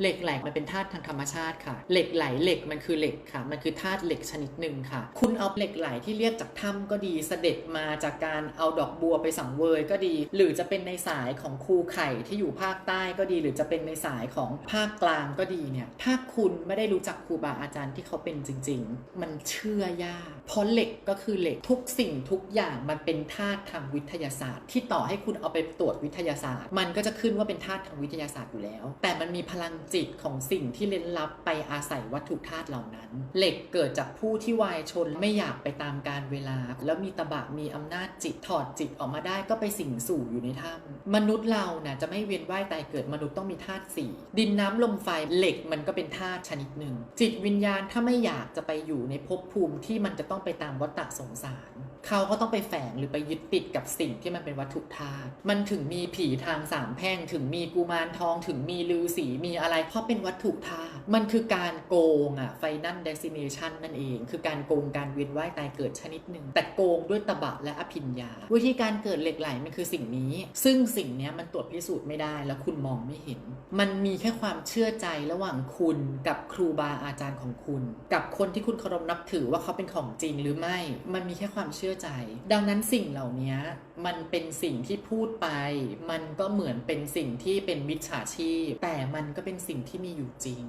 เหล็กไหลมันเป็นธาตุทางธรรมชาติค่ะ เหล็กไหลเหล็กมันคือเหล็กค่ะ มันคือธาตุเหล็กชนิดหนึ่งค่ะ คุณเอาเหล็กไหลที่เรียกจากถ้ำก็ดีเสด็จมาจากการเอาดอกบัวไปสังเวยก็ดี หรือจะเป็นในสายของครูไข่ที่อยู่ภาคใต้ก็ดี หรือจะเป็นในสายของภาคกลางก็ดีเนี่ยถ้าคุณไม่ได้รู้จักครูบาอาจารย์ที่เขาเป็นจริง ๆ มันเชื่อยากเพราะเหล็กก็คือเหล็กทุกสิ่งทุกอย่างมันเป็นธาตุทางวิทยาศาสตร์ ที่ต่อให้คุณเอาไปตรวจวิทยาศาสตร์ มันก็จะขึ้นว่าเป็นธาตุทางวิทยาศาสตร์อยู่แล้ว แต่มันมีพลังจิตของสิ่งที่เล้นลับไปอาศัยวัตถุธาตุเหล่านั้น เหล็กเกิดจากผู้ที่วายชนไม่อยากไปตามการเวลา แล้วมีตบะมีอำนาจจิตถอดจิตออกมาได้ก็ไปสิงสู่อยู่ในถ้ำมนุษย์เราน่ะจะไม่เวียนว่ายตายเกิดมนุษย์ต้องมีธาตุสี่ดินน้ำลมไฟเหล็กมันก็เป็นธาตุชนิดหนึ่ง จิตวิญญาณถ้าไม่อยากจะไปอยู่ในภพภูมิที่มันจะต้องไปตามวัฏฏะสงสารเขาก็ต้องไปแฝงหรือไปยึดติดกับสิ่งที่มันเป็นวัตถุธาตุมันถึงมีผีทางสามแพร่งถึงมีกุมารทองถึงมีลือสีมีอะไรเพราะเป็นวัตถุธาตุมันคือการโกงอะไฟนั่นเดซิเนชันนั่นเอง คือการโกงการเวียนว่ายตายเกิดชนิดหนึ่ง แต่โกงด้วยตบะและอภิญญา วิธีการเกิดเหล็กไหลมันคือสิ่งนี้ ซึ่งสิ่งนี้มันตรวจพิสูจน์ไม่ได้แล้วคุณมองไม่เห็น มันมีแค่ความเชื่อใจระหว่างคุณกับครูบาอาจารย์ของคุณ กับคนที่คุณเคารพนับถือว่าเขาเป็นของจริงหรือไม่ มันมีแค่ความเชื่อใจ ดังนั้นสิ่งเหล่านี้มันเป็นสิ่งที่พูดไป มันก็เหมือนเป็นสิ่งที่เป็นมิจฉาชีพ แต่มันก็เป็นสิ่งที่มีอยู่จริง